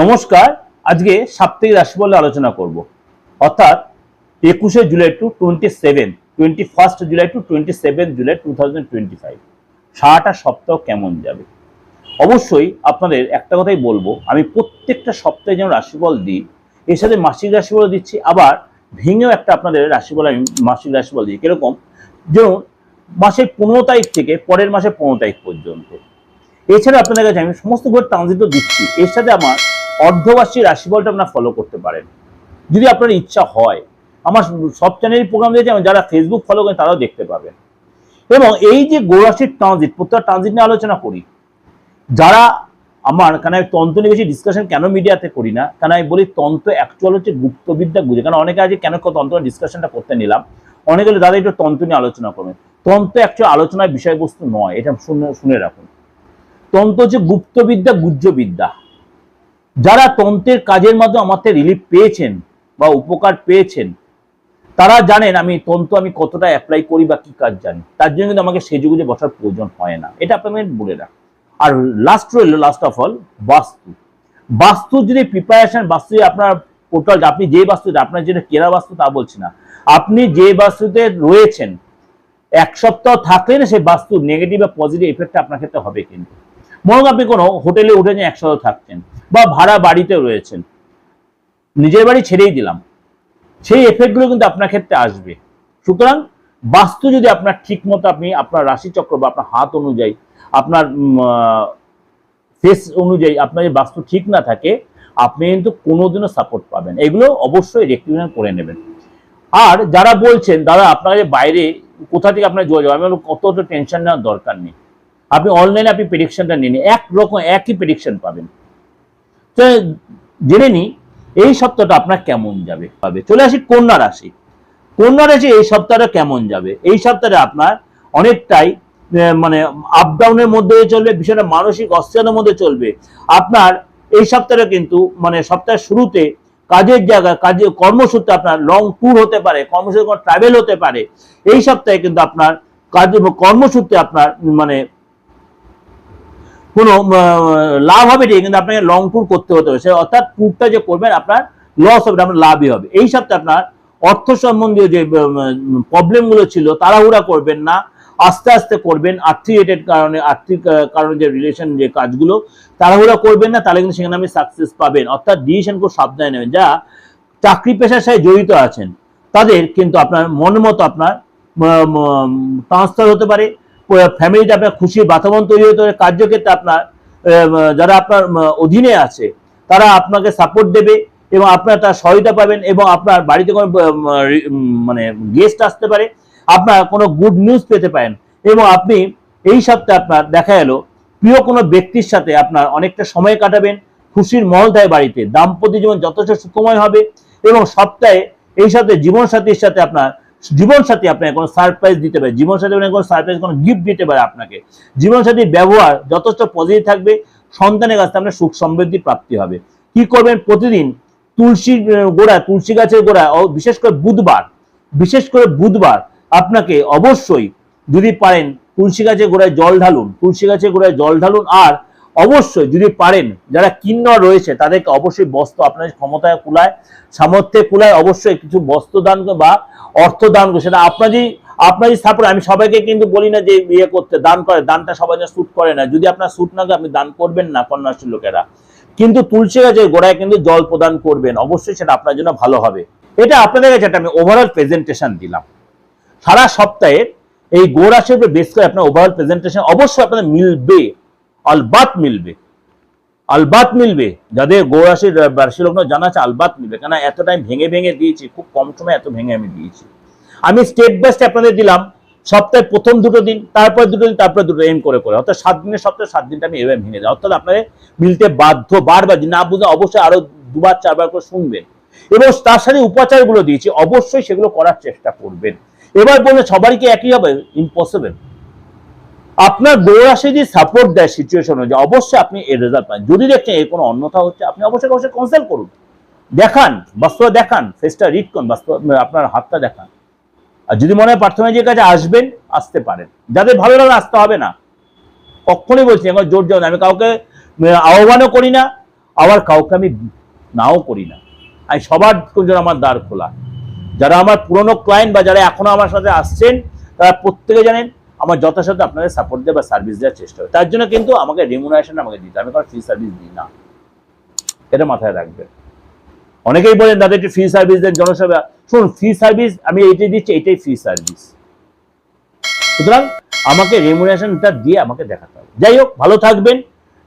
নমস্কার, আজকে সাপ্তাহিক রাশিফল আলোচনা করব। অর্থাৎ একুশে July to twenty seven twenty first July to twenty seven July two thousand twenty five সারাটা সপ্তাহ কেমন যাবে? অবশ্যই আপনাদের একটা কথাই বলব, আমি প্রত্যেকটা সপ্তাহে যেমন রাশিফল দিই, এর সাথে মাসিক রাশিফল দিচ্ছি, আবার ভেঙেও একটা আপনাদের রাশিফল আমি মাসিক রাশিফল দিই। কীরকম? যেমন মাসের পনেরো তারিখ থেকে পরের মাসের পনেরো তারিখ পর্যন্ত। এছাড়া আপনাদের কাছে আমি সমস্ত ঘর ট্রানজিটও দিচ্ছি, এর সাথে আমার অর্ধবার্ষিক রাশিফলটা আপনারা ফলো করতে পারেন। যদি আপনার ইচ্ছা হয় আমার সব চ্যানেলের প্রোগ্রাম দিয়েছে যারা ফেসবুক ফলো করেন তারাও দেখতে পাবেন। এবং এই যে গোরাশির ট্রানজিট প্রত্যেক ট্রানজিট নিয়ে আলোচনা করি। যারা আমার কেন আমি তন্ত্র নিয়ে বেশি ডিসকাশন কেন মিডিয়াতে করি না কেন আমি বলি তন্ত্র অ্যাকচুয়াল হচ্ছে গুপ্তবিদ্যা বুঝে কারণ অনেকে আজ কেন তন্ত্র ডিসকাশনটা করতে নিলাম। অনেকে বলে, দাদা একটু তন্ত্র নিয়ে আলোচনা করবেন। তন্ত্র অ্যাকচুয়াল আলোচনার বিষয়বস্তু নয় এটা শুনে শুনে রাখুন। তন্ত্র হচ্ছে গুপ্তবিদ্যা গুহ্যবিদ্যা। যারা তন্ত্রের কাজের মাধ্যমে আমার থেকে রিলিফ পেয়েছেন বা উপকার পেয়েছেন, তারা জানেন আমি তন্ত্র আমি কতটা অ্যাপ্লাই করি বা কি কাজ জানি। তার জন্য কিন্তু আমাকে সেজে গুজে বসার প্রয়োজন হয় না। এটা আপনাদের বলে রাখ। আর লাস্ট রইল লাস্ট অফ অল বাস্তু। বাস্তু যদি প্রিপারেশন বাস্তু আপনার পোর্টাল আপনি যে বাস্তুতে, আপনার যেটা কেরা বাস্তু তা বলছি না। আপনি যে বাস্তুতে রয়েছেন, এক সপ্তাহ থাকলে না সেই বাস্তুর নেগেটিভ বা পজিটিভ এফেক্ট আপনার ক্ষেত্রে হবে কিন্তু। করুন আপনি কোনো হোটেলে উঠেছেন এক সপ্তাহ থাকছেন বা ভাড়া বাড়িতে রয়েছেন। নিজের বাড়ি ছেড়েই দিলাম। সেই এফেক্টগুলো কিন্তু আপনার ক্ষেত্রে আসবে। সুতরাং বাস্তু যদি আপনার ঠিক মতো আপনি আপনার রাশিচক্র বা আপনার হাত অনুযায়ী, আপনার ফেস অনুযায়ী আপনার যদি বাস্তু ঠিক না থাকে, আপনি কিন্তু কোনোদিনও সাপোর্ট পাবেন। এগুলো অবশ্যই রেক্টিফিকেশন করে নেবেন। আর যারা বলছেন, দাদা, আপনারা যে বাইরে কোথা থেকে আপনার যোগাযোগ? আমি কত টেনশন নেওয়ার দরকার নেই। আপনি অনলাইনে আপনি প্রেডিকশনটা নিন। এক রকম, একই প্রেডিকশন পাবেন। তো জেনে নিই, এই সপ্তাহটা আপনার কেমন যাবে? পাবে চলে আসি কন্যা রাশি। কন্যা রাশি এই সপ্তাহটা কেমন যাবে? এই সপ্তাহে আপনার অনেকটাই মানে আপ ডাউনের মধ্যে চলবে, বিষয়টা মানসিক অস্থিরতার মধ্যে চলবে। আপনার এই সপ্তাহে কিন্তু মানে সপ্তাহের শুরুতে কাজের জায়গা কাজে কর্মসূত্রে আপনার লং ট্যুর হতে পারে, কর্মসূত্রে ট্রাভেল হতে পারে। এই সপ্তাহে কিন্তু আপনার কাজ কর্মসূত্রে আপনার মানে কোনো লাভ হবে ঠিক কিন্তু আপনাকে লং ট্যুর করতে হতে হবে। অর্থাৎ ট্যুরটা যে করবেন, আপনার লস হবে, আপনার লাভই হবে। এই সপ্তাহে আপনার অর্থ সম্বন্ধীয় যে প্রবলেমগুলো ছিল, তাড়াহুড়া করবেন না, আস্তে আস্তে করবেন আর্থিক রিলেটেড কারণে, আর্থিক কারণে যে রিলেশন যে কাজগুলো, তাড়াহুড়া করবেন না, তাহলে কিন্তু সেখানে আপনি সাকসেস পাবেন। অর্থাৎ ডিসিশন খুব সাবধানে নেবেন। যা চাকরি পেশার সাথে জড়িত আছেন, তাদের কিন্তু আপনার মন মতো আপনার ট্রান্সফার হতে পারে ফ্যামিলিতে আপনার খুশির বাতাবরণ তৈরি হতে পারে কার্যক্ষেত্রে আপনার যারা আপনার অধীনে আছে, তারা আপনাকে সাপোর্ট দেবে এবং আপনার তার সহায়তা পাবেন এবং আপনার বাড়িতে কোনো মানে গেস্ট আসতে পারে। আপনার কোনো গুড নিউজ পেতে পারেন। এবং আপনি এই সপ্তাহে আপনার দেখা গেল, প্রিয় কোনো ব্যক্তির সাথে আপনার অনেকটা সময় কাটাবেন, খুশির মহল থাকে বাড়িতে। দাম্পত্য জীবন যথেষ্ট সুখময় হবে এবং সপ্তাহে এই সাথে জীবনসাথীর সাথে আপনার জীবন সাথী আপনাকে কোনো সারপ্রাইজ দিতে পারে। জীবন সাথী আপনাকে কোনো সারপ্রাইজ কোনো গিফট দিতে পারে আপনাকে। জীবন সাথীর ব্যবহার যথেষ্ট পজিটিভ থাকবে, সন্তানের কাছে আপনার সুখ সমৃদ্ধি প্রাপ্তি হবে। কি করবেন প্রতিদিন? তুলসী গোড়া তুলসী গাছের গোড়া বিশেষ করে বুধবার, বিশেষ করে বুধবার আপনাকে অবশ্যই যদি পারেন তুলসী গাছের গোড়ায় জল ঢালুন। তুলসী গাছের গোড়ায় জল ঢালুন আর অবশ্যই যদি পারেন, যারা কিন্নর রয়েছে, তাদেরকে অবশ্যই বস্ত্র আপনার ক্ষমতায় কুলায়, সামর্থ্যে কুলায়, অবশ্যই কিছু বস্ত্র দান বা অর্থ দান করে। সেটা আপনারই আপনারই সাপোর্ট আমি সবাইকে কিন্তু বলি না যে ইয়ে করতে, দান করে, দানটা সবাই স্যুট করে না। যদি আপনার স্যুট না আপনি দান করবেন না কন্যাশ্রী লোকেরা। কিন্তু তুলসী গাছের গোড়ায় কিন্তু জল প্রদান করবেন, অবশ্যই সেটা আপনার জন্য ভালো হবে। এটা আপনাদের কাছে একটা আমি ওভারঅল প্রেজেন্টেশন দিলাম। সারা সপ্তাহে এই গোড়াশের উপর বেস করে আপনার ওভারঅল প্রেজেন্টেশন অবশ্যই আপনাদের মিলবে। আলবাত মিলবে। আলবাত মিলবে। যাদের গৌরাশির রাশি লগ্ন জানা আছে আলবাত মিলবে। কেন এত টাইম ভেঙে ভেঙে দিয়েছি, খুব কম সময় এত ভেঙে আমি দিয়েছি। আমি স্টেপ বাই স্টেপ আপনাদের দিলাম, সপ্তাহে প্রথম দুটো দিন, তারপর দুটো দিন, তারপর দুটো এম করে করে। অর্থাৎ সাত দিনের সপ্তাহে সাত দিনটা আমি এভাবে ভেঙে দিই অর্থাৎ আপনাদের মিলতে বাধ্য বারবার, না বুঝে অবশ্যই আরও দুবার, চারবার করে শুনবেন। এবং তার সাথে উপাচারগুলো দিয়েছি। অবশ্যই সেগুলো করার চেষ্টা করবেন। এবার বললে সবারই কি একই হবে? ইম্পসিবল আপনার গৌরাশে যে সাপোর্ট দেয় সিচুয়েশন অনুযায়ী, অবশ্যই আপনি এর রেজাল্ট পান যদি দেখছেন এর কোনো অন্যথা হচ্ছে, আপনি অবশ্যই অবশ্যই কনসাল্ট করুন। দেখান, বাস্তব দেখান ফেসটা রিড করুন, বাস্তব আপনার হাতটা দেখান। আর যদি মনে হয় প্রার্থনাজির কাছে আসবেন, আসতে পারেন। যাদের ভালো লাগে, আসতে হবে না। কখনই বলছি আমার জোর জোর আমি কাউকে আহ্বানও করি না, আবার কাউকে আমি নাও করি না। আমি সবার জন্য আমার দ্বার খোলা। যারা আমার পুরনো ক্লায়েন্ট বা যারা এখনও আমার সাথে আসছেন, তারা প্রত্যেকে জানেন আমার যথাসাধ্য আপনাদের সাপোর্ট দেওয়া বা সার্ভিস দেওয়ার চেষ্টা হবে তার জন্য কিন্তু আমাকে রেমুনারেশন আমাকে দিতে। আমি কোনো ফ্রি সার্ভিস দিই না। এটা মাথায় রাখবেন। অনেকেই বলেন, দাদা, একটু ফ্রি সার্ভিস দেন জনসেবা শুনুন ফ্রি সার্ভিস আমি এইটাই দিচ্ছি এটাই ফ্রি সার্ভিস সুতরাং আমাকে রেমুনেশনটা দিয়ে আমাকে দেখাতে হবে। যাই হোক, ভালো থাকবেন।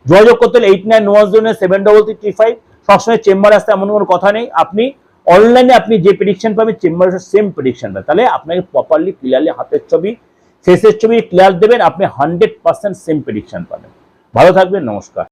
যোগাযোগ করতে হলে eight nine one zero seven double three three five সবসময় চেম্বার আসতে এমন কোনো কথা নেই। আপনি অনলাইনে আপনি যে প্রেডিকশন পাবেন চেম্বারে সেম প্রেডিকশন পাবেন। তাহলে আপনাকে প্রপারলি ক্লিয়ারলি হাতের ছবি শেষের ছবি ক্লিয়ার দেবেন। আপনি হান্ড্রেড পার্সেন্ট সেম প্রেডিকশন পাবেন। ভালো থাকবেন নমস্কার।